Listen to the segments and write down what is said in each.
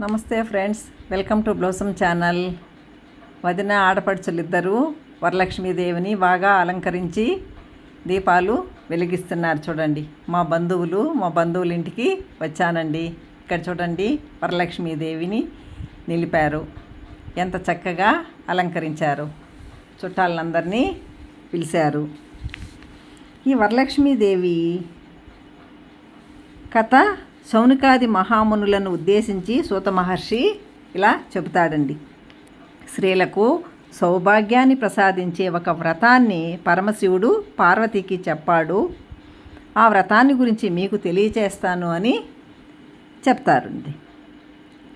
నమస్తే friends welcome to blossom channel. వదిన ఆడపడుచులు ఇద్దరు వరలక్ష్మీదేవిని బాగా అలంకరించి దీపాలు వెలిగిస్తున్నారు చూడండి. మా బంధువులు మా బంధువుల ఇంటికి వచ్చానండి. ఇక్కడ చూడండి వరలక్ష్మీదేవిని నిలిపారు. ఎంత చక్కగా అలంకరించారు. చుట్టాలందరినీ పిలిచారు. ఈ వరలక్ష్మీదేవి కథ శౌనికాది మహామునులను ఉద్దేశించి సూత మహర్షి ఇలా చెబుతాడండి. స్త్రీలకు సౌభాగ్యాన్ని ప్రసాదించే ఒక వ్రతాన్ని పరమశివుడు పార్వతికి చెప్పాడు. ఆ వ్రతాన్ని గురించి మీకు తెలియచేస్తాను అని చెప్తారండి.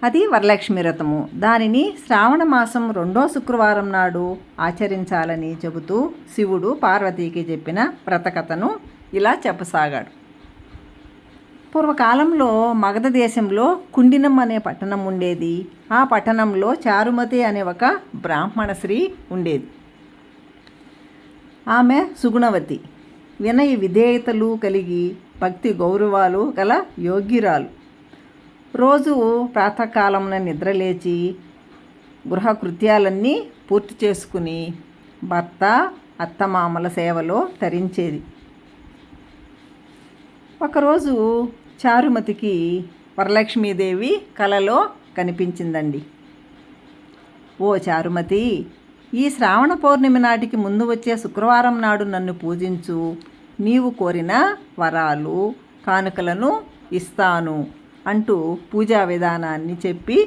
అది వరలక్ష్మి వ్రతము. దానిని శ్రావణ మాసం రెండో శుక్రవారం నాడు ఆచరించాలని చెబుతూ శివుడు పార్వతీకి చెప్పిన వ్రతకథను ఇలా చెప్పసాగాడు. పూర్వకాలంలో మగధ దేశంలో కుండినం అనే పట్టణం ఉండేది. ఆ పట్టణంలో చారుమతి అనే ఒక బ్రాహ్మణ స్త్రీ ఉండేది. ఆమె సుగుణవతి. వినయ విధేయతలు కలిగి భక్తి గౌరవాలు గల యోగ్యురాలు. రోజు ప్రాతకాలంలో నిద్రలేచి గృహ కృత్యాలన్నీ పూర్తి చేసుకుని భర్త అత్తమామల సేవలో తరించేది. ఒకరోజు చారుమతికి వరలక్ష్మీదేవి కలలో కనిపించిందండి. ఓ చారుమతి ఈ శ్రావణ పౌర్ణమి నాటికి ముందు వచ్చే శుక్రవారం నాడు నన్ను పూజించు. నీవు కోరిన వరాలు కానుకలను ఇస్తాను అంటూ పూజా విధానాన్ని చెప్పి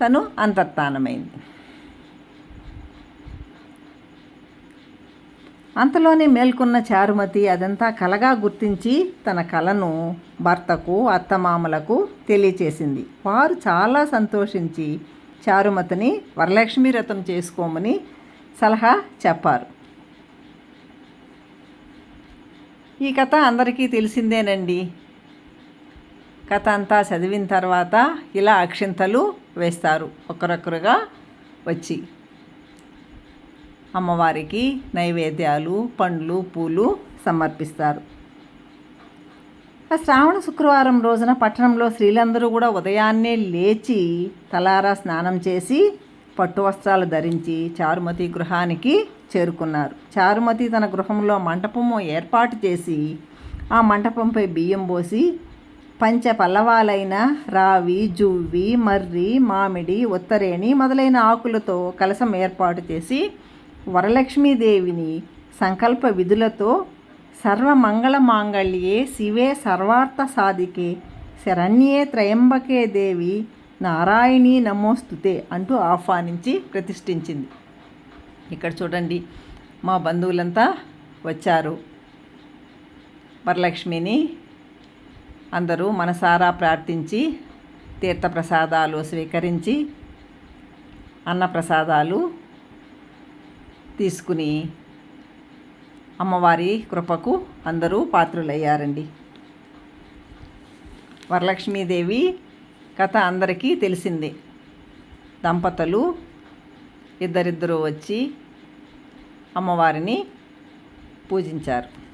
తను అంతర్ధానమైంది అంతలోనే మేల్కొన్న చారుమతి అదంతా కలగా గుర్తించి తన కలను భర్తకు అత్తమామలకు తెలియచేసింది. వారు చాలా సంతోషించి చారుమతిని వరలక్ష్మి వ్రతం చేసుకోమని సలహా చెప్పారు. ఈ కథ అందరికీ తెలిసిందేనండి. కథ అంతా చదివిన తర్వాత ఇలా అక్షింతలు వేస్తారు. ఒకరొకరుగా వచ్చి అమ్మవారికి నైవేద్యాలు పండ్లు పూలు సమర్పిస్తారు. ఆ శ్రావణ శుక్రవారం రోజున పట్టణంలో స్త్రీలందరూ కూడా ఉదయాన్నే లేచి తలారా స్నానం చేసి పట్టు వస్త్రాలు ధరించి చారుమతి గృహానికి చేరుకున్నారు. చారుమతి తన గృహంలో మంటపము ఏర్పాటు చేసి ఆ మంటపంపై బియ్యం పోసి పంచ పల్లవాలైన రావి జువ్వి మర్రి మామిడి ఉత్తరేణి మొదలైన ఆకులతో కలసం ఏర్పాటు చేసి వరలక్ష్మీదేవిని సంకల్ప విధులతో సర్వమంగళ మాంగళ్యే శివే సర్వార్థ సాధికే శరణ్యే త్రయంబకే దేవి నారాయణి నమోస్తుతే అంటూ ఆహ్వానించి ప్రతిష్ఠించింది. ఇక్కడ చూడండి మా బంధువులంతా వచ్చారు. వరలక్ష్మిని అందరూ మనసారా ప్రార్థించి తీర్థప్రసాదాలు స్వీకరించి అన్నప్రసాదాలు తీసుకుని అమ్మవారి కృపకు అందరూ పాత్రులయ్యారండి. వరలక్ష్మీదేవి కథ అందరికీ తెలిసిందే. దంపతులు ఇద్దరిద్దరూ వచ్చి అమ్మవారిని పూజించారు.